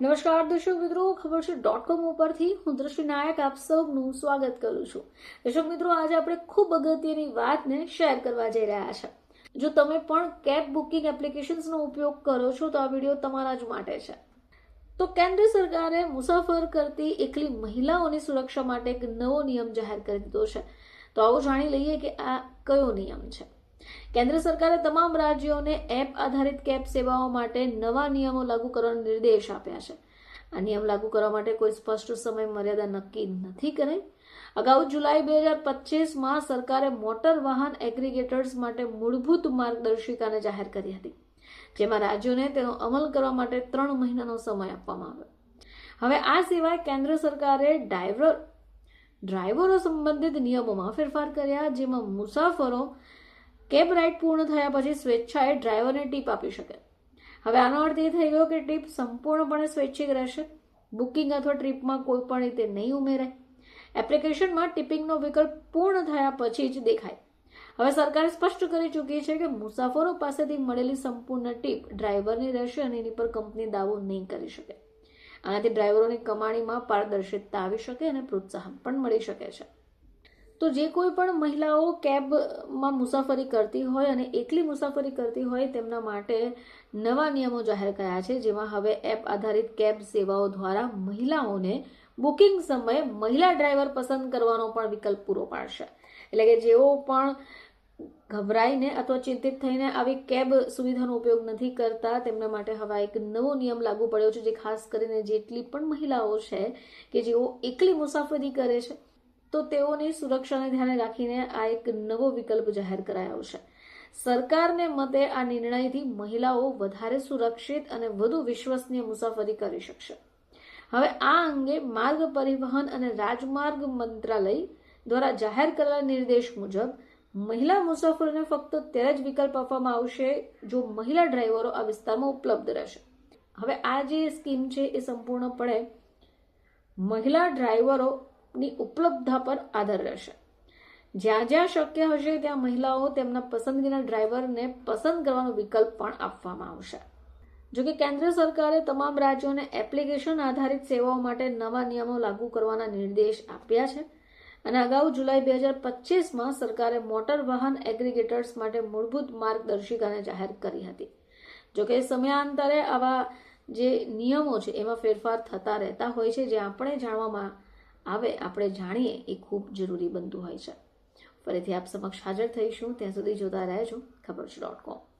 નમસ્કાર, દર્શક મિત્રો, ખબર છે. ડોટ કોમ ઉપરથી હું દ્રશ્ય નાયક આપ સૌનું સ્વાગત કરું છું. દર્શક મિત્રો, આજે આપણે ખૂબ અગત્યની વાતને શેર કરવા જઈ રહ્યા છે. જો તમે પણ કેબ બુકિંગ એપ્લિકેશન્સનો ઉપયોગ કરો છો, તો આ વીડિયો તમારા જ માટે છે. તો કેન્દ્ર સરકારે મુસાફર કરતી એકલી મહિલાઓની સુરક્ષા માટે એક નવો નિયમ જાહેર કરી દીધો છે. તો આવો જાણી લઈએ કે આ કયો નિયમ છે. કેન્દ્ર સરકારે તમામ રાજ્યોને એપ આધારિત કેબ સેવાઓ માટે નવા નિયમો લાગુ કરવાનો નિર્દેશ આપ્યા છે. આ નિયમ લાગુ કરવા માટે કોઈ સ્પષ્ટ સમય મર્યાદા નક્કી નથી કરાઈ. અગાઉ જુલાઈ બે હજાર પચીસમાં સરકારે મોટર વાહન એગ્રીગેટર્સ માટે મૂળભૂત માર્ગદર્શિકાને જાહેર કરી હતી, જેમાં રાજ્યોને તેનો અમલ કરવા માટે ત્રણ મહિનાનો સમય આપવામાં આવ્યો. હવે આ સિવાય કેન્દ્ર સરકારે ડ્રાઈવર, ડ્રાઈવરો સંબંધિત નિયમોમાં ફેરફાર કર્યા, જેમાં મુસાફરો કેબ રાઇડ પૂર્ણ થયા પછી સ્વેચ્છાએ ડ્રાઈવરને ટીપ આપી શકે. હવે આનો અર્થ એ થઈ ગયો કે ટીપ સંપૂર્ણપણે સ્વૈચ્છિક રહેશે. બુકિંગ અથવા ટ્રીપમાં કોઈ પણ રીતે નહીં ઉમેરાય. એપ્લિકેશનમાં ટિપિંગનો વિકલ્પ પૂર્ણ થયા પછી જ દેખાય. હવે સરકારે સ્પષ્ટ કરી ચૂકી છે કે મુસાફરો પાસેથી મળેલી સંપૂર્ણ ટીપ ડ્રાઈવરની રહેશે અને એની પર કંપની દાવો નહીં કરી શકે. આનાથી ડ્રાઈવરોની કમાણીમાં પારદર્શિતતા આવી શકે અને પ્રોત્સાહન પણ મળી શકે છે. તો જે કોઈ પણ મહિલાઓ કેબમાં મુસાફરી કરતી હોય અને એકલી મુસાફરી કરતી હોય તેમના માટે નવા નિયમો જાહેર કર્યા છે, જેમાં હવે એપ આધારિત કેબ સેવાઓ દ્વારા મહિલાઓને બુકિંગ સમયે મહિલા ડ્રાઈવર પસંદ કરવાનો પણ વિકલ્પ પૂરો પાડશે. એટલે કે જેઓ પણ ગભરાઈને અથવા ચિંતિત થઈને આવી કેબ સુવિધાનો ઉપયોગ નથી કરતા, તેમના માટે હવે એક નવો નિયમ લાગુ પડ્યો છે, જે ખાસ કરીને જેટલી પણ મહિલાઓ છે કે જેઓ એકલી મુસાફરી કરે છે તો તેઓની સુરક્ષાને ધ્યાને રાખીને આ એક નવો વિકલ્પ જાહેર કરાયો છે. સરકારને મતે આ નિર્ણયથી મહિલાઓ વધારે સુરક્ષિત અને વધુ વિશ્વસનીય મુસાફરી કરી શકશે. હવે આ અંગે માર્ગ પરિવહન અને રાજમાર્ગ મંત્રાલય દ્વારા જાહેર કરેલા નિર્દેશ મુજબ, મહિલા મુસાફરોને ફક્ત ત્યારે જ વિકલ્પ આપવામાં આવશે જો મહિલા ડ્રાઈવરો આ વિસ્તારમાં ઉપલબ્ધ રહેશે. હવે આ જે સ્કીમ છે એ સંપૂર્ણપણે મહિલા ડ્રાઈવરો ની ઉપલબ્ધતા પર આધાર રહેશે. જ્યાં જ્યાં શક્ય હશે ત્યાં મહિલાઓ તેમના પસંદગીના ડ્રાઈવરને પસંદ કરવાનો વિકલ્પ પણ આપવામાં આવશે. જો કે કેન્દ્ર સરકારે તમામ રાજ્યોને એપ્લિકેશન આધારિત સેવાઓ માટે નવા નિયમો લાગુ કરવાના નિર્દેશ આપ્યા છે અને અગાઉ જુલાઈ બે હજાર પચીસમાં સરકારે મોટર વાહન એગ્રીગેટર્સ માટે મૂળભૂત માર્ગદર્શિકાને જાહેર કરી હતી. જોકે સમયાંતરે આવા જે નિયમો છે, એમાં ફેરફાર થતા રહેતા હોય છે, જે આપણે જાણવામાં આવે, આપણે જાણીએ એ ખૂબ જરૂરી બનતું હોય છે. ફરીથી આપ સમક્ષ હાજર થઈશું. ત્યાં સુધી જોતા રહેજો. ખબર છે ડોટ કોમ